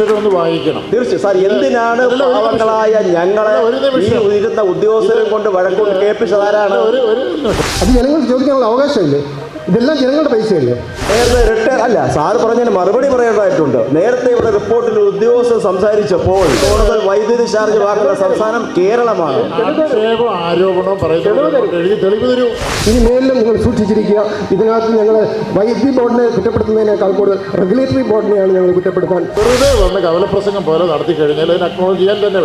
ഒന്ന് വായിക്കണം. തീർച്ചയായും. സാർ എന്തിനാണ് പാവങ്ങളായ ഞങ്ങളെ ഇരുന്ന ഉദ്യോഗസ്ഥരും കൊണ്ട് വഴക്കൊണ്ട് കേൾപ്പിച്ചതാരാണ് ഒരു ഒരു നിമിഷം അത് ജനങ്ങൾ ചോദിക്കാനുള്ള അവകാശമില്ലേ? ഇതെല്ലാം ജനങ്ങളുടെ പൈസയല്ലേ? നേരത്തെ റിട്ടയർ അല്ല സാർ പറഞ്ഞതിന് മറുപടി പറയേണ്ടതായിട്ടുണ്ട്. നേരത്തെ ഇവിടെ റിപ്പോർട്ടിൽ ഉദ്യോഗസ്ഥർ സംസാരിച്ചപ്പോൾ കൂടുതൽ വൈദ്യുതി ചാർജ് വാങ്ങുന്ന സംസ്ഥാനം കേരളമാണ്. ഇനി മേലിലും നിങ്ങൾ സൂക്ഷിച്ചിരിക്കുക. ഇതിനകത്ത് ഞങ്ങൾ വൈദ്യുതി ബോർഡിനെ കുറ്റപ്പെടുത്തുന്നതിനേക്കാൾ കൂടുതൽ റെഗുലേറ്ററി ബോർഡിനെയാണ് ഞങ്ങൾ കുറ്റപ്പെടുത്താൻ. വെറുതെ വന്ന കവലപ്രസംഗം പോലെ നടത്തി കഴിഞ്ഞാൽ അതിന് അക്നോളജ് ചെയ്യാൻ തന്നെ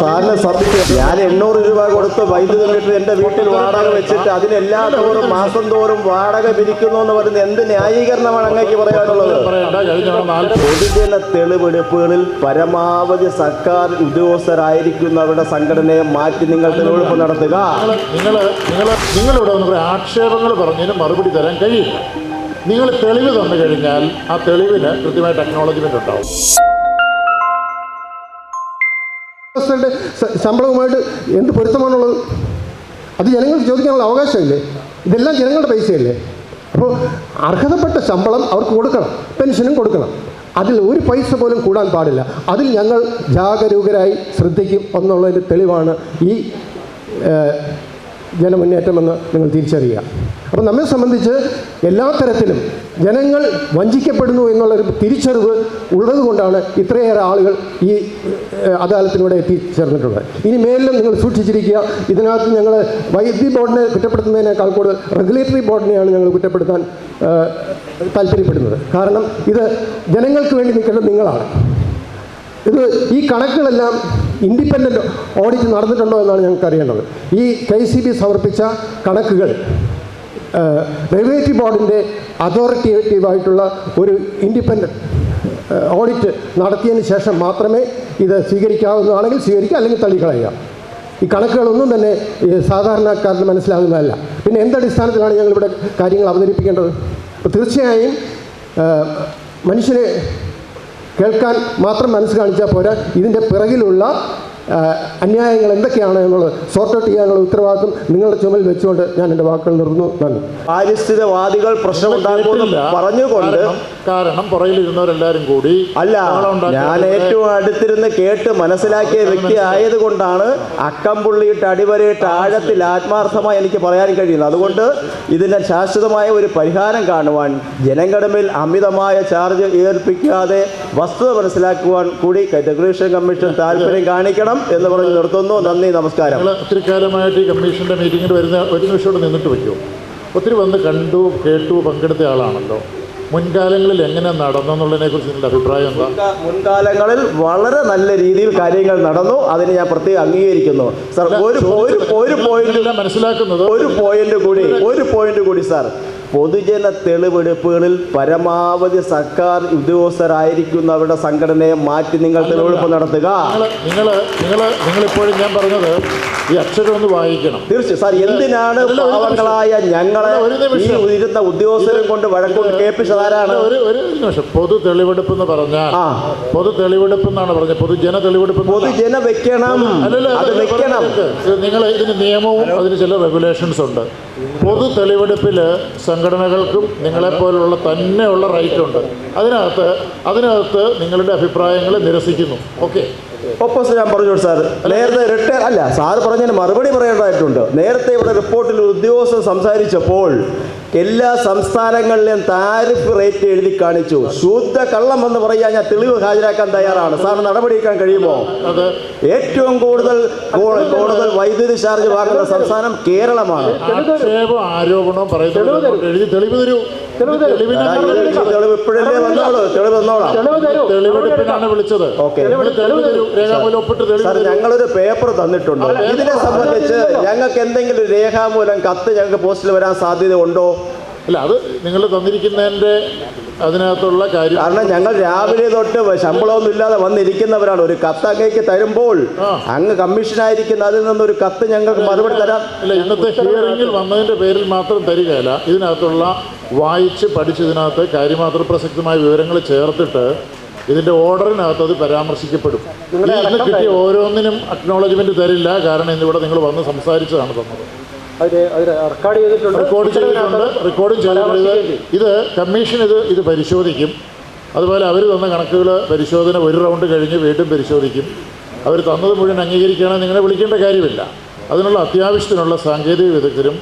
സാറിന് സബ്മിറ്റ് ഞാൻ എണ്ണൂറ് രൂപ കൊടുത്ത് വൈദ്യുതി മീറ്റർ എന്റെ വീട്ടിൽ വാടക വെച്ചിട്ട് അതിനെല്ലാ തോറും മാസം തോറും വാടക പിരിക്കുന്നു എന്ന് പറയുന്നത് എന്ത് ന്യായീകരണമാണ് അങ്ങേക്ക് പറയാനുള്ളത്? പൊതുജന തെളിവെടുപ്പുകളിൽ പരമാവധി സർക്കാർ ഉദ്യോഗസ്ഥരായിരിക്കുന്നവരുടെ സംഘടനയെ മാറ്റി നിങ്ങൾ തെളിവെടുപ്പ് നടത്തുക. നിങ്ങൾ നിങ്ങൾ നിങ്ങളിവിടെ വന്ന് ആക്ഷേപങ്ങൾ പറഞ്ഞതിന് മറുപടി തരാൻ കഴിയില്ല. നിങ്ങൾ തെളിവ് തന്നു കഴിഞ്ഞാൽ ആ തെളിവിന് കൃത്യമായ ടെക്നോളജിമെന്റ് ഉണ്ടാവും. ശമ്പളവുമായിട്ട് എന്ത് പൊരുത്തമാണുള്ളത്? അത് ജനങ്ങൾക്ക് ചോദിക്കാനുള്ള അവകാശമില്ലേ? ഇതെല്ലാം ജനങ്ങളുടെ പൈസയല്ലേ? അപ്പോൾ അർഹതപ്പെട്ട ശമ്പളം അവർക്ക് കൊടുക്കണം പെൻഷനും കൊടുക്കണം. അതിൽ ഒരു പൈസ പോലും കൂടാൻ പാടില്ല. അതിൽ ഞങ്ങൾ ജാഗരൂകരായി ശ്രദ്ധിക്കും എന്നുള്ളതിന്റെ തെളിവാണ് ഈ ജനമുന്നേറ്റമെന്ന് നിങ്ങൾ തിരിച്ചറിയുക. അപ്പോൾ നമ്മെ സംബന്ധിച്ച് എല്ലാ തരത്തിലും ജനങ്ങൾ വഞ്ചിക്കപ്പെടുന്നു എന്നുള്ളൊരു തിരിച്ചറിവ് ഉള്ളതുകൊണ്ടാണ് ഇത്രയേറെ ആളുകൾ ഈ അദാലത്തിലൂടെ എത്തിച്ചേർന്നിട്ടുള്ളത്. ഇനി മേലിലും നിങ്ങൾ സൂക്ഷിച്ചിരിക്കുക ഇതിനകത്ത് ഞങ്ങൾ വൈദ്യുതി ബോർഡിനെ കുറ്റപ്പെടുത്തുന്നതിനേക്കാൾ കൂടുതൽ റെഗുലേറ്ററി ബോർഡിനെയാണ് ഞങ്ങൾ കുറ്റപ്പെടുത്താൻ താല്പര്യപ്പെടുന്നത്. കാരണം ഇത് ജനങ്ങൾക്ക് വേണ്ടി നിൽക്കേണ്ടത് നിങ്ങളാണ്. ഇത് ഈ കണക്കുകളെല്ലാം ഇൻഡിപെൻഡന്റ് ഓഡിറ്റ് നടന്നിട്ടുണ്ടോ എന്നാണ് ഞങ്ങൾക്ക് അറിയേണ്ടത് ഈ കെ സി ബി സമർപ്പിച്ച കണക്കുകൾ റെഗുലേറ്ററി ബോർഡിന്റെ അതോറിറ്റേറ്റീവായിട്ടുള്ള ഒരു ഇൻഡിപെൻഡന്റ് ഓഡിറ്റ് നടത്തിയതിന് ശേഷം മാത്രമേ ഇത് സ്വീകരിക്കാവുന്നതാണെങ്കിൽ സ്വീകരിക്കുക അല്ലെങ്കിൽ തള്ളിക്കളയുക. ഈ കണക്കുകളൊന്നും തന്നെ സാധാരണക്കാരന് മനസ്സിലാകുന്നതല്ല പിന്നെ എന്തടിസ്ഥാനത്തിലാണ് ഞങ്ങളിവിടെ കാര്യങ്ങൾ അവതരിപ്പിക്കേണ്ടത്? തീർച്ചയായും മനുഷ്യനെ കേൾക്കാൻ മാത്രം മനസ്സ് കാണിച്ചാൽ പോരാ. ഇതിന്റെ പിറകിലുള്ള അന്യായങ്ങൾ എന്തൊക്കെയാണ് എന്നുള്ളത് സോർട്ട് ഔട്ട് ചെയ്യാനുള്ള ഉത്തരവാദിത്വം നിങ്ങളുടെ ചുമൽ വെച്ചുകൊണ്ട് ഞാൻ എന്റെ വാക്കുകൾ നിർന്നു നന്ദി. പാരിസ്ഥിതികവാദികൾ പ്രശ്നം. പറഞ്ഞുകൊണ്ട് കാരണം- പുറകിലിരുന്നവരെല്ലാരും കൂടി അല്ല ഞാൻ ഏറ്റവും അടുത്തിരുന്ന് കേട്ട് മനസ്സിലാക്കിയ വ്യക്തി ആയതുകൊണ്ടാണ് അക്കം പുള്ളിയിട്ട് അടിവരയിട്ട് ആഴത്തിൽ ആത്മാർത്ഥമായി എനിക്ക് പറയാൻ കഴിയുന്നത്. അതുകൊണ്ട് ഇതിന് ശാശ്വതമായ ഒരു പരിഹാരം കാണുവാൻ ജനങ്ങളുടെ അമിതമായ ചാർജ് ഏൽപ്പിക്കാതെ വസ്തുത മനസ്സിലാക്കുവാൻ കൂടി റെഗുലേഷൻ കമ്മീഷൻ താല്പര്യം കാണിക്കണം. എന്ന് പറഞ്ഞ് നിർത്തുന്നു. നന്ദി നമസ്കാരം. നിങ്ങൾ ഒത്തിരി കാലമായിട്ട് ഈ കമ്മീഷന്റെ മീറ്റിങ്ങിൽ വരുന്ന ഒരു നിമിഷം നിന്നിട്ട് വയ്ക്കുമോ ഒത്തിരി വന്ന് കണ്ടു കേട്ടു പങ്കെടുത്ത ആളാണല്ലോ. മുൻകാലങ്ങളിൽ എങ്ങനെ നടന്നെന്നുള്ളതിനെക്കുറിച്ച് നിങ്ങളുടെ അഭിപ്രായം എന്താ? മുൻകാലങ്ങളിൽ വളരെ നല്ല രീതിയിൽ കാര്യങ്ങൾ നടന്നു. അതിന് ഞാൻ പ്രത്യേകം അംഗീകരിക്കുന്നു. സാർ ഒരു ഒരു പോയിന്റ് മനസ്സിലാക്കുന്നത് ഒരു പോയിന്റ് കൂടി ഒരു പോയിന്റ് കൂടി സാർ. പൊതുജന തെളിവെടുപ്പുകളിൽ പരമാവധി സർക്കാർ ഉദ്യോഗസ്ഥരായിരിക്കുന്നവരുടെ സംഘടനയെ മാറ്റി നിങ്ങൾ തെളിവെടുപ്പ് നടത്തുക. നിങ്ങൾ നിങ്ങൾ നിങ്ങൾ നിങ്ങളിപ്പോഴും ഞാൻ പറഞ്ഞത് ഈ അക്ഷരം ഒന്ന് വായിക്കണം. തീർച്ചയായും. സാർ എന്തിനാണ്. പാവങ്ങളായ ഞങ്ങളെ ഈ. ഇരുന്ന ഉദ്യോഗസ്ഥരും കൊണ്ട് വഴക്കൊണ്ട് കേൾപ്പിച്ചതാരാണ് ഒരു ഒരു നിമിഷം. പൊതു തെളിവെടുപ്പ് എന്ന് പറഞ്ഞാൽ പൊതു തെളിവെടുപ്പ് എന്നാണ് പറഞ്ഞത്. പൊതുജന തെളിവെടുപ്പ് പൊതുജന വെക്കണം. അത് വെക്കണം. നിങ്ങൾ ഇതിന് നിയമവും അതിന് ചില റെഗുലേഷൻസ് ഉണ്ട്. പൊതു തെളിവെടുപ്പിൽ സംഘടനകൾക്കും നിങ്ങളെപ്പോലുള്ള തന്നെയുള്ള റൈറ്റ് ഉണ്ട് അതിനകത്ത് അതിനകത്ത് നിങ്ങളുടെ അഭിപ്രായങ്ങൾ നിരസിക്കുന്നു. ഓക്കെ? ഒപ്പോസ് ഞാൻ പറഞ്ഞു സാർ. നേരത്തെ റിട്ടയർ അല്ല സാർ പറഞ്ഞതിന് മറുപടി പറയേണ്ടതായിട്ടുണ്ട്. നേരത്തെ ഇവിടെ റിപ്പോർട്ടിൽ ഉദ്യോഗസ്ഥർ സംസാരിച്ചപ്പോൾ എല്ലാ സംസ്ഥാനങ്ങളിലെയും താരിഫ് റേറ്റ് എഴുതി കാണിച്ചു. ശുദ്ധ കള്ളം എന്ന് പറയാൻ ഞാൻ തെളിവ് ഹാജരാക്കാൻ തയ്യാറാണ്. സാർ നടപടിയെടുക്കാൻ കഴിയുമോ? അത്. ഏറ്റവും കൂടുതൽ കൂടുതൽ വൈദ്യുതി ചാർജ് വാങ്ങുന്ന സംസ്ഥാനം കേരളമാണ്. ആരോപണം പറയുന്നത് എഴുതി തെളിവ് തെളിവ് ഇപ്പോഴല്ലേ വന്നോളൂ. തെളിവ് വന്നോളാം. തെളിവെടുപ്പിനാണ് വിളിച്ചത്. രേഖാമൂലം ഒപ്പിട്ട് തെളിവ് സാർ തരൂ. ഞങ്ങളൊരു പേപ്പർ തന്നിട്ടുണ്ട്. ഇതിനെ സംബന്ധിച്ച് ഞങ്ങൾക്ക് എന്തെങ്കിലും രേഖാമൂലം കത്ത് ഞങ്ങൾക്ക് പോസ്റ്റിൽ വരാൻ സാധ്യത ഉണ്ടോ? അല്ല അത് നിങ്ങൾ തന്നിരിക്കുന്നതിന്റെ അതിനകത്തുള്ള കാര്യം കാരണം ഞങ്ങൾ രാവിലെ തൊട്ട് ശമ്പളമൊന്നും ഇല്ലാതെ വന്നിരിക്കുന്നവരാണ്. ഒരു കത്ത് അങ്ങേക്ക് തരുമ്പോൾ. അങ്ങ് കമ്മീഷനായിരിക്കുന്ന അതിൽ നിന്നൊരു കത്ത് ഞങ്ങൾക്ക് മറുപടി തരാം. അല്ല ഇന്നത്തെ ഹിയറിംഗിൽ വന്നതിന്റെ പേരിൽ മാത്രം തരികയല്ല. ഇതിനകത്തുള്ള വായിച്ച് പഠിച്ച് ഇതിനകത്ത് കാര്യമാത്ര പ്രസക്തമായ വിവരങ്ങൾ ചേർത്തിട്ട് ഇതിന്റെ ഓർഡറിനകത്ത് അത് പരാമർശിക്കപ്പെടും. ഇന്ന് കിട്ടിയ ഓരോന്നിനും അക്നോളജ്മെന്റ് തരില്ല. കാരണം ഇന്നിവിടെ നിങ്ങൾ വന്ന് സംസാരിച്ചതാണ് തന്നത്. റെക്കോർഡ് ചെയ്തിട്ടുണ്ട്. റെക്കോർഡ് ചെയ്തിട്ടുണ്ട്. റെക്കോർഡും ചെയ്തിട്ടുണ്ട്. ഇത് ഇത് കമ്മീഷൻ ഇത് ഇത് പരിശോധിക്കും. അതുപോലെ അവർ തന്ന കണക്കുകൾ പരിശോധന ഒരു റൗണ്ട് കഴിഞ്ഞ് വീണ്ടും പരിശോധിക്കും. അവർ തന്നത് മുഴുവൻ അംഗീകരിക്കുകയാണെങ്കിൽ നിങ്ങളെ വിളിക്കേണ്ട കാര്യമില്ല. അതിനുള്ള അത്യാവശ്യത്തിനുള്ള സാങ്കേതിക വിദഗ്ധരും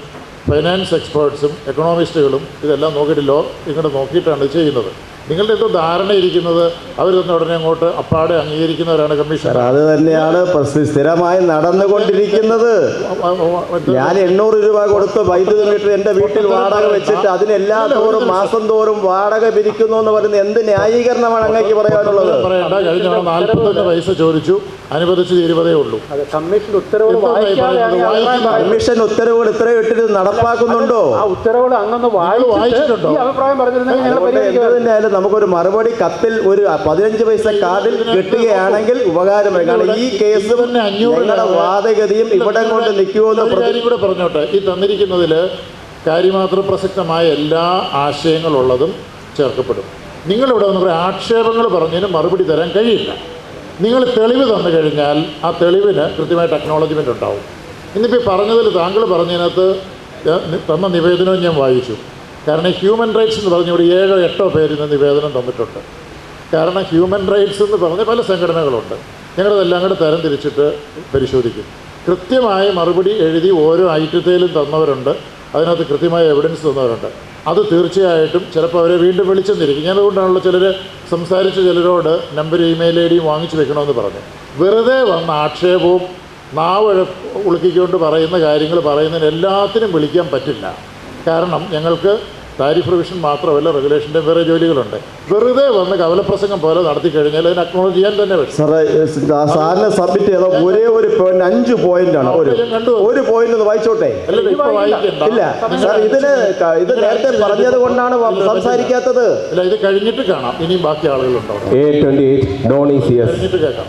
ഫൈനാൻസ് എക്സ്പേർട്സും എക്കണോമിസ്റ്റുകളും ഇതെല്ലാം നോക്കിയിട്ട് ലോ ഇങ്ങോട്ട് നോക്കിയിട്ടാണ് ചെയ്യുന്നത്. നിങ്ങളുടെ എന്തോ ധാരണ ഇരിക്കുന്നത് അവർ തന്നെ ഉടനെ അങ്ങോട്ട് അപ്പാടെ അംഗീകരിക്കുന്നവരാണ് കമ്മീഷൻ. അത് തന്നെയാണ് സ്ഥിരമായി നടന്നുകൊണ്ടിരിക്കുന്നത്. ഞാൻ എണ്ണൂറ് രൂപ കൊടുത്ത് വൈദ്യുതി മീറ്റർ എന്റെ വീട്ടിൽ വാടക വെച്ചിട്ട് അതിനെല്ലാ തോറും മാസം തോറും വാടക പിരിക്കുന്നു എന്ന് പറയുന്നത് എന്ത് ന്യായീകരണമാണ് അങ്ങേക്ക് പറയാനുള്ളത്? കഴിഞ്ഞ നാൽപ്പത്തൊന്ന് പൈസ ചോദിച്ചു. അനുവദിച്ചത് തീരുവതേ ഉള്ളൂ. കമ്മീഷൻ ഉത്തരവുകൾ ഇത്രയും ഇട്ടിട്ട് നടപ്പാക്കുന്നുണ്ടോ? ആ ഉത്തരവുകൾ അങ്ങനെ വായിച്ചിട്ട് വായിച്ചിട്ടുണ്ടോ? ഈ അഭിപ്രായം പറഞ്ഞിരുന്നെങ്കിൽ നമുക്കൊരു മറുപടി കത്തിൽ ഒരു പതിനഞ്ച് പൈസ കാർഡിൽ കിട്ടുകയാണെങ്കിൽ ഉപകാരമായി കാരണം ഈ കേസും ഞങ്ങളുടെ വാദഗതിയും ഇവിടെ കൊണ്ട് നിൽക്കുമെന്ന് കൂടെ പറഞ്ഞോട്ടെ. ഈ തന്നിരിക്കുന്നതിൽ കാര്യമാത്ര പ്രസക്തമായ എല്ലാ ആശയങ്ങളുള്ളതും ചേർക്കപ്പെടും. നിങ്ങളിവിടെ വന്ന് കുറേ ആക്ഷേപങ്ങൾ പറഞ്ഞതിന് മറുപടി തരാൻ കഴിയില്ല. നിങ്ങൾ തെളിവ് തന്നു കഴിഞ്ഞാൽ ആ തെളിവിന് കൃത്യമായ ടെക്നോളജിമെന്റ് ഉണ്ടാവും. ഇന്നിപ്പോൾ പറഞ്ഞതിൽ താങ്കൾ പറഞ്ഞതിനകത്ത് തന്ന നിവേദനവും ഞാൻ വായിച്ചു. കാരണം ഹ്യൂമൻ റൈറ്റ്സ് എന്ന് പറഞ്ഞ ഒരു ഏഴോ എട്ടോ പേര് ഇന്ന് നിവേദനം തന്നിട്ടുണ്ട്. കാരണം ഹ്യൂമൻ റൈറ്റ്സ് എന്ന് പറഞ്ഞ പല സംഘടനകളുണ്ട്. ഞങ്ങളതെല്ലാം കൂടെ തരം തിരിച്ചിട്ട് പരിശോധിക്കും. കൃത്യമായ മറുപടി എഴുതി ഓരോ ഐറ്റത്തേലും തന്നവരുണ്ട്. അതിനകത്ത് കൃത്യമായ എവിഡൻസ് തന്നവരുണ്ട്. അത് തീർച്ചയായിട്ടും ചിലപ്പോൾ അവരെ വീണ്ടും വിളിച്ചെന്നിരിക്കും. ഞാനതുകൊണ്ടാണല്ലോ ചിലർ സംസാരിച്ച ചിലരോട് നമ്പർ ഇമെയിൽ ഐ ഡിയും വാങ്ങിച്ചു വെക്കണമെന്ന് പറഞ്ഞു. വെറുതെ വന്ന ആക്ഷേപവും നാവഴ ഉളുക്കിക്കൊണ്ട് പറയുന്ന കാര്യങ്ങൾ പറയുന്നതിന് എല്ലാത്തിനും വിളിക്കാൻ പറ്റില്ല. കാരണം ഞങ്ങൾക്ക് താരിഫ് റിവിഷൻ മാത്രമല്ല റെഗുലേഷന്റെ വേറെ ജോലികളുണ്ട്. വെറുതെ വന്ന് കവലപ്രസംഗം പോലെ നടത്തി കഴിഞ്ഞാൽ അതിന് അക്നോളജ് ചെയ്യാൻ തന്നെ പറ്റും. സാറേ സാറിന് സബ്മിറ്റ് ചെയ്ത? ഒരേ ഒരു പോയിന്റ് അഞ്ച് പോയിന്റ് ആണ്. ഒരു ഒരു പോയിന്റ് ഒന്ന് വായിച്ചോട്ടെ? ഇല്ല സാർ ഇതിന് ഇത് നേരത്തെ പറഞ്ഞത് കൊണ്ടാണ് സംസാരിക്കാത്തത്. ഇല്ല ഇത് കഴിഞ്ഞിട്ട് കാണാം. ഇനിയും ബാക്കി ആളുകളുണ്ടോ? A28 non ECS കഴിഞ്ഞിട്ട് കേൾക്കാം.